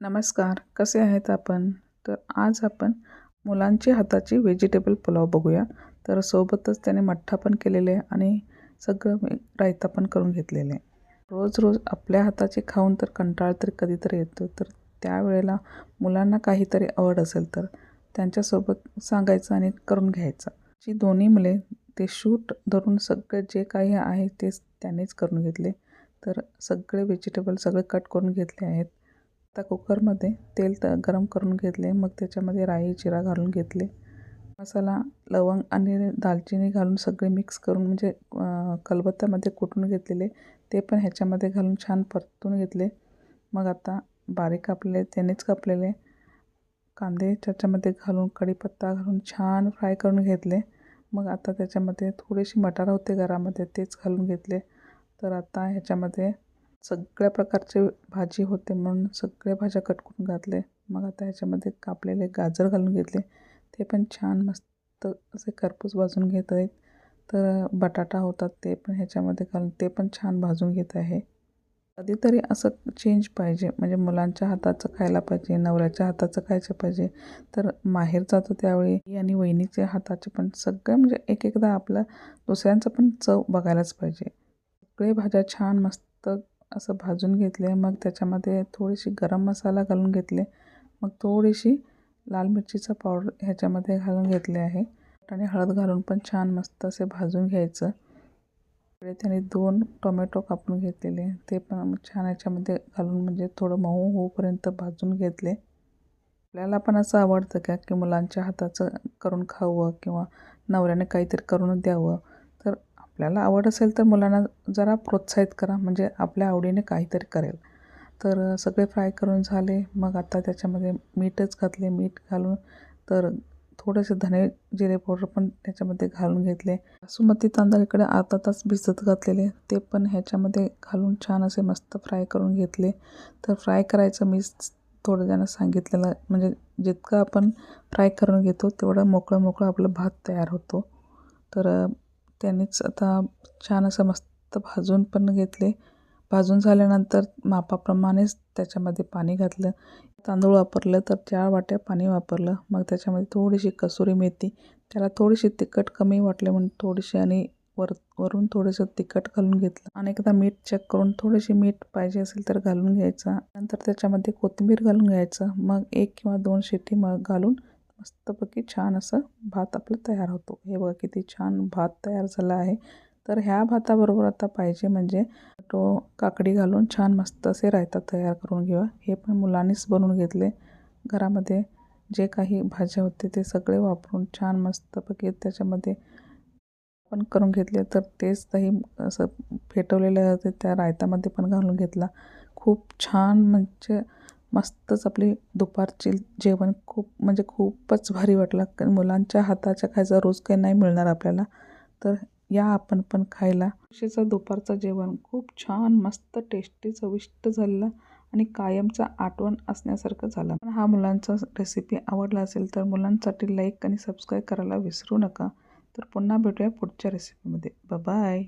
नमस्कार कसे आहेत आपण? तर आज आपण मुलांची हाताची व्हेजिटेबल पुलाव बघूया. तर सोबतच त्याने मठ्ठा पण केलेले आहे आणि सगळं मी रायता पण करून घेतलेले आहे. रोज रोज आपल्या हाताचे खाऊन तर कंटाळ तरी कधीतरी येतो. तर त्यावेळेला मुलांना काहीतरी आवड असेल तर त्यांच्यासोबत सांगायचं आणि करून घ्यायचं. जी दोन्ही मुले ते शूट धरून सगळे जे काही आहे तेच त्यांनीच करून घेतले. तर सगळे व्हेजिटेबल सगळे कट करून घेतले आहेत. आता कुकरमध्ये तेल त गरम करून घेतले मग त्याच्यामध्ये राई जिरा घालून घेतले. मसाला लवंग आणि दालचिनी घालून सगळे मिक्स करून म्हणजे कलबत्त्यामध्ये कुटून घेतलेले ते पण ह्याच्यामध्ये घालून छान परतून घेतले. मग आता बारीक कापलेले त्यानेच कापलेले. कांदे त्याच्यामध्ये घालून कढीपत्ता घालून छान फ्राय करून घेतले. मग आता त्याच्यामध्ये थोडेसे मटार होते घरामध्ये तेच घालून घेतले. तर आता ह्याच्यामध्ये सगळ्या प्रकारचे भाजी होते म्हणून सगळ्या भाज्या कट करून घातले मग आता ह्याच्यामध्ये कापलेले गाजर घालून घेतले. ते पण छान मस्त असे खरपूस भाजून घेत आहेत. तर बटाटा होतात ते पण ह्याच्यामध्ये घालून ते पण छान भाजून घेत आहे. कधीतरी असं चेंज पाहिजे. म्हणजे मुलांच्या हाताचं खायला पाहिजे नवऱ्याच्या हाताचं खायचं पाहिजे. तर माहेर जातो त्यावेळी आणि वहिनीच्या हाताचे पण सगळं म्हणजे एक एकदा आपलं दुसऱ्यांचं पण चव बघायलाच पाहिजे. सगळे भाज्या छान मस्त असं भाजून घेतले. मग त्याच्यामध्ये थोडीशी गरम मसाला घालून घेतले. मग थोडीशी लाल मिरचीचा पावडर ह्याच्यामध्ये घालून घेतले आहे. आणि हळद घालून पण छान मस्त असे भाजून घ्यायचं. पुढे त्याने दोन टोमॅटो कापून घेतलेले. ते पण छान ह्याच्यामध्ये घालून म्हणजे थोडं मऊ होऊपर्यंत भाजून घेतले. आपल्याला पण असं आवडतं का की मुलांच्या हाताचं करून खावं किंवा नवऱ्याने काहीतरी करून द्यावं? आपल्याला आवड असेल तर मुलांना जरा प्रोत्साहित करा म्हणजे आपल्या आवडीने काहीतरी करेल. तर सगळे फ्राय करून झाले मग आता त्याच्यामध्ये मीठच घातले मीठ घालून तर थोडेसे धने जिरे पावडर पण त्याच्यामध्ये घालून घेतले. बासुमती तांदूळ इकडे अर्धा तास भिजत घातलेले ते पण ह्याच्यामध्ये घालून छान असे मस्त फ्राय करून घेतले. तर फ्राय करायचं मी थोडं ज्यानं सांगितलेलं म्हणजे जितकं आपण फ्राय करून घेतो तेवढं मोकळं मोकळं आपलं भात तयार होतो. तर त्यांनीच आता छान असं मस्त भाजून पण घेतले. भाजून झाल्यानंतर मापाप्रमाणेच त्याच्यामध्ये पाणी घातलं. तांदूळ वापरलं तर चार वाट्या पाणी वापरलं. मग त्याच्यामध्ये थोडीशी कसुरी मेथी. त्याला थोडीशी तिखट कमी वाटले म्हणून थोडीशी आणि वर वरून थोडंसं तिखट घालून घेतलं. आणि एकदा मीठ चेक करून थोडीशी मीठ पाहिजे असेल तर घालून घ्यायचं. नंतर त्याच्यामध्ये कोथिंबीर घालून घ्यायचं. मग एक किंवा दोन शिटी मग घालून मस्तपैकी छान असं भात आपलं तयार होतो. हे बघा किती छान भात तयार झाला आहे. तर ह्या भाताबरोबर आता पाहिजे म्हणजे तो काकडी घालून छान मस्त असे रायता तयार करून घेऊया. हे पण मुलांनीच बनवून घेतले. घरामध्ये जे काही भाज्या होते ते सगळे वापरून छान मस्तपैकी त्याच्यामध्ये पण करून घेतले. तर तेच दही असं फेटवलेलं होते त्या रायतामध्ये पण घालून घेतला. खूप छान म्हणजे मस्तच आपली दुपारची जेवण खूप म्हणजे खूपच भारी वाटलं. कारण मुलांच्या हाताच्या खायचा रोज काही नाही मिळणार आपल्याला. तर या आपण पण खायला. उशीचं दुपारचं जेवण खूप छान मस्त टेस्टी चविष्ट झालेलं आणि कायमचा आठवण असण्यासारखं झालं. पण हा मुलांचा रेसिपी आवडला असेल तर मुलांसाठी लाईक आणि सबस्क्राईब करायला विसरू नका. तर पुन्हा भेटूया पुढच्या रेसिपीमध्ये बाय